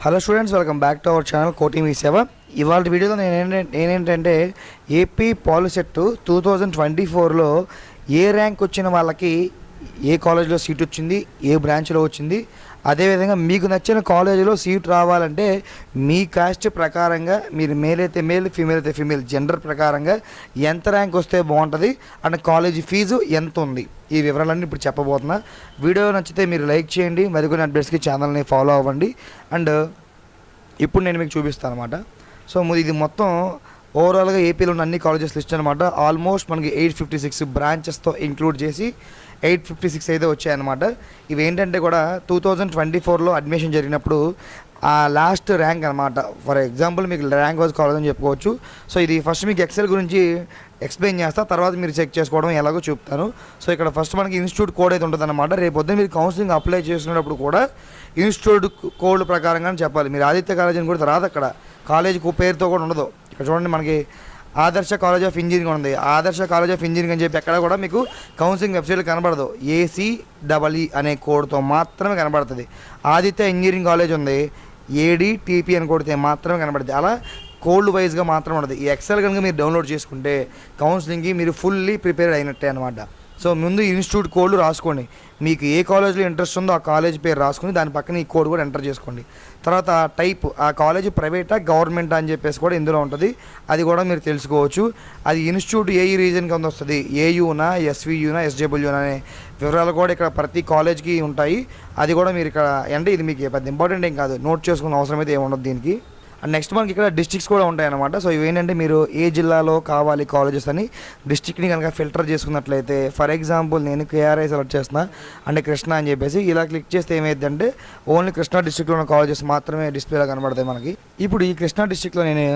Hello students welcome back to our channel coating మీ సేవ ఇవాళ వీడియోలో నేను నేనేంటంటే AP POLYCET two thousand twenty ఫోర్లో ఏ ర్యాంక్ వచ్చిన వాళ్ళకి ఏ కాలేజ్లో సీట్ వచ్చింది ఏ బ్రాంచ్లో వచ్చింది అదేవిధంగా మీకు నచ్చిన కాలేజీలో సీట్ రావాలంటే మీ కాస్ట్ ప్రకారంగా మీరు మేల్ అయితే మేల్ ఫీమేల్ అయితే ఫీమేల్ జెండర్ ప్రకారంగా ఎంత ర్యాంక్ వస్తే బాగుంటుంది అండ్ కాలేజీ ఫీజు ఎంత ఉంది? ఈ వివరాలన్నీ ఇప్పుడు చెప్పబోతున్నా. వీడియో నచ్చితే మీరు లైక్ చేయండి మరికొన్ని అప్డేట్స్కి ఛానల్ని ఫాలో అవ్వండి. అండ్ ఇప్పుడు నేను మీకు చూపిస్తాను అనమాట సో ఇది మొత్తం ఓవరాల్గా ఏపీలో ఉన్న అన్ని కాలేజెస్ లిస్ట్ అనమాట ఆల్మోస్ట్ మనకి ఎయిట్ ఫిఫ్టీ సిక్స్ బ్రాంచెస్తో ఇంక్లూడ్ చేసి ఎయిట్ ఫిఫ్టీ సిక్స్ అయితే వచ్చాయన్నమాట. ఇవి ఏంటంటే కూడా టూ థౌజండ్ ట్వంటీ ఫోర్లో అడ్మిషన్ జరిగినప్పుడు ఆ లాస్ట్ ర్యాంక్ అనమాట ఫర్ ఎగ్జాంపుల్ మీకు ర్యాంక్ వైజ్ కాలేజ్ అని చెప్పుకోవచ్చు. సో ఇది ఫస్ట్ మీకు ఎక్సెల్ గురించి ఎక్స్ప్లెయిన్ చేస్తా తర్వాత మీరు చెక్ చేసుకోవడం ఎలాగో చూపుతాను. సో ఇక్కడ ఫస్ట్ మనకి ఇన్స్టిట్యూట్ కోడ్ అయితే ఉంటుంది అనమాట రేపు పొద్దున్న మీరు కౌన్సిలింగ్ అప్లై చేసినప్పుడు కూడా ఇన్స్టిట్యూట్ కోడ్ ప్రకారంగానే చెప్పాలి. మీరు ఆదిత్య కాలేజ్ అని కూడా రాదు అక్కడ. కాలేజ్ పేరుతో కూడా ఉండదు. ఇక్కడ చూడండి మనకి ఆదర్శ కాలేజ్ ఆఫ్ ఇంజనీరింగ్ ఉంది ఆదర్శ కాలేజ్ ఆఫ్ ఇంజనీరింగ్ అని చెప్పి ఎక్కడ కూడా మీకు కౌన్సిలింగ్ వెబ్సైట్లో కనబడదు. ఏసీ డబల్ఈ అనే కోడ్తో మాత్రమే కనబడుతుంది. ఆదిత్య ఇంజనీరింగ్ కాలేజ్ ఉంది. ఏడి టీపీ అని కొడితే మాత్రమే కనబడుతుంది. అలా కోల్డ్ వైజ్గా మాత్రం ఉండదు ఈ ఎక్సెల్ కనుక మీరు డౌన్లోడ్ చేసుకుంటే కౌన్సిలింగ్కి మీరు ఫుల్లీ ప్రిపేర్ అయినట్టే అనమాట సో ముందు ఇన్స్టిట్యూట్ కోడ్లు రాసుకోండి. మీకు ఏ కాలేజ్లో ఇంట్రెస్ట్ ఉందో ఆ కాలేజ్ పేరు రాసుకుని దాని పక్కన ఈ కోడ్ కూడా ఎంటర్ చేసుకోండి. తర్వాత టైప్ ఆ కాలేజ్ ప్రైవేటా గవర్నమెంట్ అని చెప్పేసి కూడా ఇందులో ఉంటుంది. అది కూడా మీరు తెలుసుకోవచ్చు. అది ఇన్స్టిట్యూట్ ఏ రీజన్ కింద వస్తుంది? ఏయూనా ఎస్వియూనా ఎస్జేబుల్యూనా అనే వివరాలు కూడా ఇక్కడ ప్రతి కాలేజ్కి ఉంటాయి. అది కూడా మీరు ఇక్కడ అంటే ఇది మీకు పెద్ద ఇంపార్టెంట్ ఏం కాదు. నోట్ చేసుకున్న అవసరం అయితే ఏముండదు దీనికి. అండ్ నెక్స్ట్ మనకి ఇక్కడ డిస్ట్రిక్ట్స్ కూడా ఉంటాయి అనమాట సో ఇవేంటంటే మీరు ఏ జిల్లాలో కావాలి కాలేజెస్ అని డిస్ట్రిక్ట్ని కనుక ఫిల్టర్ చేసుకున్నట్లయితే ఫర్ ఎగ్జాంపుల్ నేను కేఆర్ఐ సెలెక్ట్ చేస్తున్నా అంటే కృష్ణ అని చెప్పేసి ఇలా క్లిక్ చేస్తే ఏమైందంటే ఓన్లీ కృష్ణా డిస్ట్రిక్ట్లో ఉన్న కాలేజెస్ మాత్రమే డిస్ప్లేలో కనబడతాయి మనకి. ఇప్పుడు ఈ కృష్ణా డిస్ట్రిక్ట్లో నేను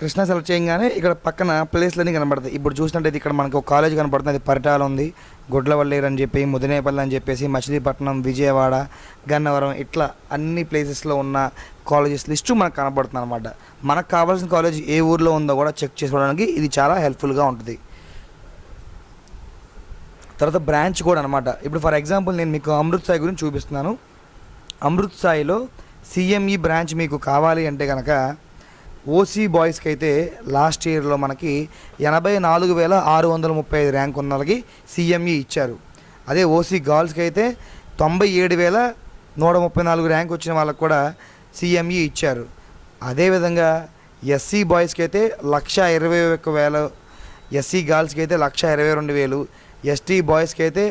కృష్ణా సెలెక్ట్ చేయగానే ఇక్కడ పక్కన ప్లేస్లన్నీ కనబడతాయి. ఇప్పుడు చూసినట్టయితే ఇక్కడ మనకి ఒక కాలేజ్ కనబడుతుంది అది పరిటాల ఉంది. గుడ్లవల్లేరు అని చెప్పి ముదినేపల్లి అని చెప్పేసి మచిలీపట్నం విజయవాడ గన్నవరం ఇట్లా అన్ని ప్లేసెస్లో ఉన్న కాలేజెస్ లిస్టు మనకు కనబడుతుంది అనమాట మనకు కావాల్సిన కాలేజ్ ఏ ఊర్లో ఉందో కూడా చెక్ చేసుకోవడానికి ఇది చాలా హెల్ప్ఫుల్గా ఉంటుంది. తర్వాత బ్రాంచ్ కూడా అనమాట ఇప్పుడు ఫర్ ఎగ్జాంపుల్ నేను మీకు అమృత్ సాయి గురించి చూపిస్తున్నాను. అమృత్ సాయిలో సిఎంఈ బ్రాంచ్ మీకు కావాలి అంటే కనుక ఓసీ బాయ్స్కి అయితే లాస్ట్ ఇయర్లో మనకి ఎనభై నాలుగు వేల ఆరు వందల ముప్పై ఐదు ర్యాంక్ ఉన్న వాళ్ళకి సీఎంఈ ఇచ్చారు. అదే ఓసీ గర్ల్స్కి అయితే తొంభై ఏడు వేల నూట ముప్పై నాలుగు ర్యాంక్ వచ్చిన వాళ్ళకి కూడా సీఎంఈ ఇచ్చారు. అదేవిధంగా ఎస్సీ బాయ్స్కి అయితే లక్ష ఇరవై ఒక్క వేల ఎస్సీ గర్ల్స్కి అయితే లక్ష ఇరవై రెండు వేలు ఎస్టీ బాయ్స్కి అయితే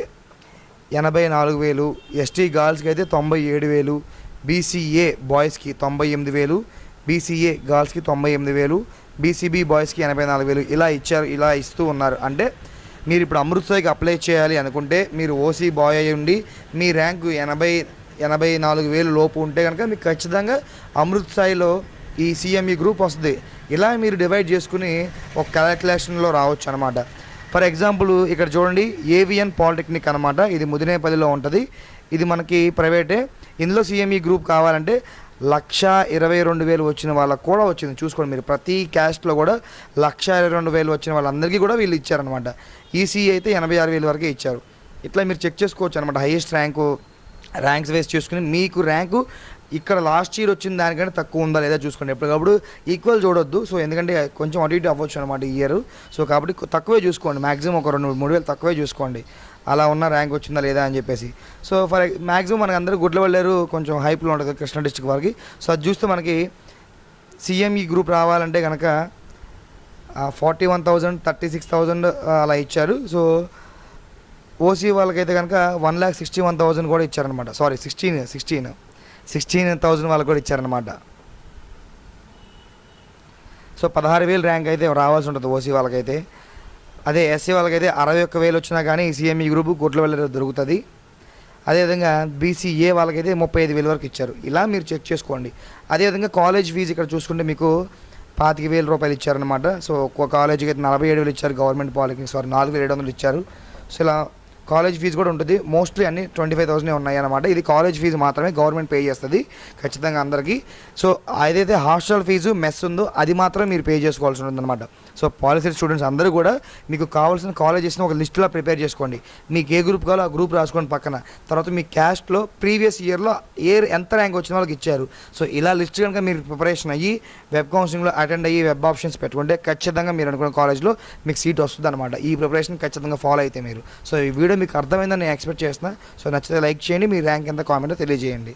ఎనభై నాలుగు వేలు ఎస్టీ గర్ల్స్కి అయితే తొంభై ఏడు వేలు బీసీఏ బాయ్స్కి తొంభై ఎనిమిది వేలు బీసీఏ గర్ల్స్కి తొంభై ఎనిమిది వేలు బీసీబీ బాయ్స్కి ఎనభై నాలుగు వేలు ఇలా ఇచ్చారు ఇలా ఇస్తూ ఉన్నారు. అంటే మీరు ఇప్పుడు అమృత్సర్కి అప్లై చేయాలి అనుకుంటే మీరు ఓసీ బాయ్ అయి ఉండి మీ ర్యాంకు ఎనభై ఎనభై నాలుగు వేలు లోపు ఉంటే కనుక మీకు ఖచ్చితంగా అమృత్సాయిలో ఈ సిఎంఈ గ్రూప్ వస్తుంది. ఇలా మీరు డివైడ్ చేసుకుని ఒక క్యాల్కులేషన్లో రావచ్చు అనమాట ఫర్ ఎగ్జాంపుల్ ఇక్కడ చూడండి ఏవిఎన్ పాలిటెక్నిక్ అనమాట ఇది ముదినేపల్లిలో ఉంటుంది. ఇది మనకి ప్రైవేటే ఇందులో సిఎంఈ గ్రూప్ కావాలంటే లక్ష ఇరవై రెండు వేలు వచ్చిన వాళ్ళకు కూడా వచ్చింది. చూసుకోండి మీరు. ప్రతి క్యాస్ట్లో కూడా లక్ష ఇరవై రెండు వేలు వచ్చిన వాళ్ళందరికీ కూడా వీళ్ళు ఇచ్చారనమాట ఈసీ అయితే ఎనభై ఆరు వేలు వరకే ఇచ్చారు. ఇట్లా మీరు చెక్ చేసుకోవచ్చు అనమాట హైయెస్ట్ ర్యాంకు ర్యాంక్స్ వేస్ చూసుకుని మీకు ర్యాంకు ఇక్కడ లాస్ట్ ఇయర్ వచ్చిన దానికంటే తక్కువ ఉందా లేదా చూసుకోండి. ఎప్పటికప్పుడు ఈక్వల్ చూడొద్దు. సో ఎందుకంటే కొంచెం అటు ఇటు అవ్వచ్చు అనమాట ఈ ఇయర్. సో కాబట్టి తక్కువే చూసుకోండి. మ్యాక్సిమం ఒక రెండు మూడు వేలు తక్కువే చూసుకోండి. అలా ఉన్న ర్యాంక్ వచ్చిందా లేదా అని చెప్పేసి. సో ఫర్ మ్యాక్సిమం మనకి అందరూ గుడ్ల వెళ్ళారు కొంచెం హైప్లో ఉంటుంది కృష్ణా డిస్టిక్ వరకు. సో అది చూస్తే మనకి సిఎంఈ గ్రూప్ రావాలంటే కనుక forty one thousand thirty six thousand అలా ఇచ్చారు. సో ఓసీ వాళ్ళకైతే కనుక one lakh sixty one thousand కూడా ఇచ్చారనమాట sorry sixteen sixteen sixteen thousand వాళ్ళకి కూడా ఇచ్చారనమాట సో పదహారు వేలు ర్యాంక్ అయితే రావాల్సి ఉంటుంది ఓసీ వాళ్ళకైతే. అదే ఎస్సీ వాళ్ళకైతే అరవై ఒక్క వేలు వచ్చినా కానీ సిఎంఈ గ్రూప్ గుడ్ల వెళ్ళ దొరుకుతుంది. అదేవిధంగా బీసీఏ వాళ్ళకైతే ముప్పై ఐదు వేల వరకు ఇచ్చారు. ఇలా మీరు చెక్ చేసుకోండి. అదేవిధంగా కాలేజ్ ఫీజు ఇక్కడ చూసుకుంటే మీకు పాతిక వేల రూపాయలు ఇచ్చారనమాట సో ఒక్కో కాలేజీకి అయితే నలభై ఏడు వేలు ఇచ్చారు. గవర్నమెంట్ పాలిటెక్నిక్స్ వారు నాలుగు వేల ఏడు వందలు ఇచ్చారు. సో ఇలా కాలేజ్ ఫీజు కూడా ఉంటుంది. మోస్ట్లీ అన్ని ట్వంటీ ఫైవ్ థౌసండ్ ఉన్నాయి అనమాట ఇది కాలేజ్ ఫీజు మాత్రమే గవర్నమెంట్ పే చేస్తుంది ఖచ్చితంగా అందరికీ. సో ఏదైతే హాస్టల్ ఫీజు మెస్ ఉందో అది మాత్రం మీరు పే చేసుకోవాల్సి ఉంటుంది అనమాట సో పాలసీ స్టూడెంట్స్ అందరూ కూడా మీకు కావాల్సిన కాలేజెస్ని ఒక లిస్టులో ప్రిపేర్ చేసుకోండి. మీకు ఏ గ్రూప్ కావాలో ఆ గ్రూప్ రాసుకోండి పక్కన. తర్వాత మీ క్యాస్ట్లో ప్రీవియస్ ఇయర్లో ఏ ఎంత ర్యాంక్ వచ్చిన వాళ్ళకి ఇచ్చారు. సో ఇలా లిస్ట్ కనుక మీరు ప్రిపరేషన్ అయ్యి వెబ్ కౌన్సిలింగ్లో అటెండ్ అయ్యి వెబ్ ఆప్షన్స్ పెట్టుకుంటే ఖచ్చితంగా మీరు అనుకున్న కాలేజ్లో మీకు సీట్ వస్తుంది అనమాట ఈ ప్రిపరేషన్ ఖచ్చితంగా ఫాలో అయితే మీరు. సో ఈ వీడియో మీకు అర్థమైందని నేను ఎక్స్పెక్ట్ చేస్తున్నా. సో నచ్చితే లైక్ చేయండి మీ ర్యాంక్ ఎంత కామెంట్ తెలియజేయండి.